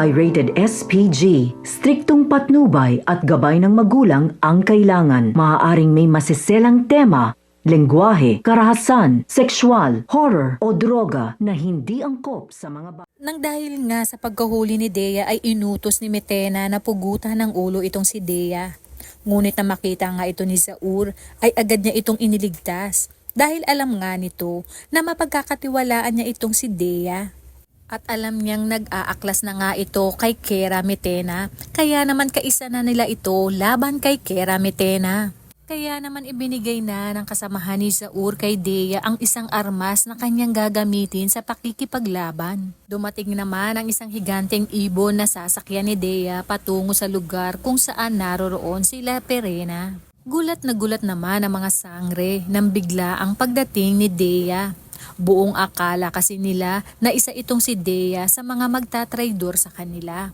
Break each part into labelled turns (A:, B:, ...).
A: ay rated SPG. Striktong patnubay at gabay ng magulang ang kailangan. Maaaring may masiselang tema, lengguwahe, karahasan, sexual, horror o droga na hindi angkop sa mga bata.
B: Nang dahil nga sa pagkahuli ni Dea ay inutos ni Metena na pugutan ng ulo itong si Dea. Ngunit na makita nga ito ni Zaur ay agad niya itong iniligtas dahil alam nga nito na mapagkakatiwalaan niya itong si Dea. At alam niyang nag-aaklas na nga ito kay Kera Metena, kaya naman kaisa na nila ito laban kay Kera Metena. Kaya naman ibinigay na ng kasamahan ni Zaur kay Dea ang isang armas na kanyang gagamitin sa pakikipaglaban. Dumating naman ang isang higanteng ibon na sasakyan ni Dea patungo sa lugar kung saan naroroon sila Perena. Gulat na gulat naman ang mga sangre nang bigla ang pagdating ni Dea. Buong akala kasi nila na isa itong si Dea sa mga magtatraidor sa kanila.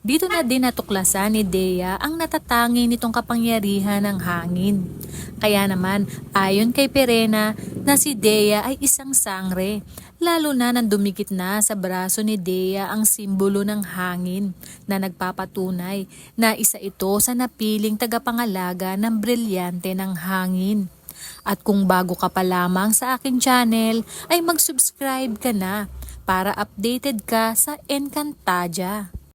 B: Dito na din natuklasan ni Dea ang natatangi nitong kapangyarihan ng hangin. Kaya naman, ayon kay Perena, na si Dea ay isang sangre, lalo na nang dumikit na sa braso ni Dea ang simbolo ng hangin na nagpapatunay na isa ito sa napiling tagapangalaga ng brilyante ng hangin. At kung bago ka pa lamang sa aking channel, ay mag-subscribe ka na para updated ka sa Encantadia.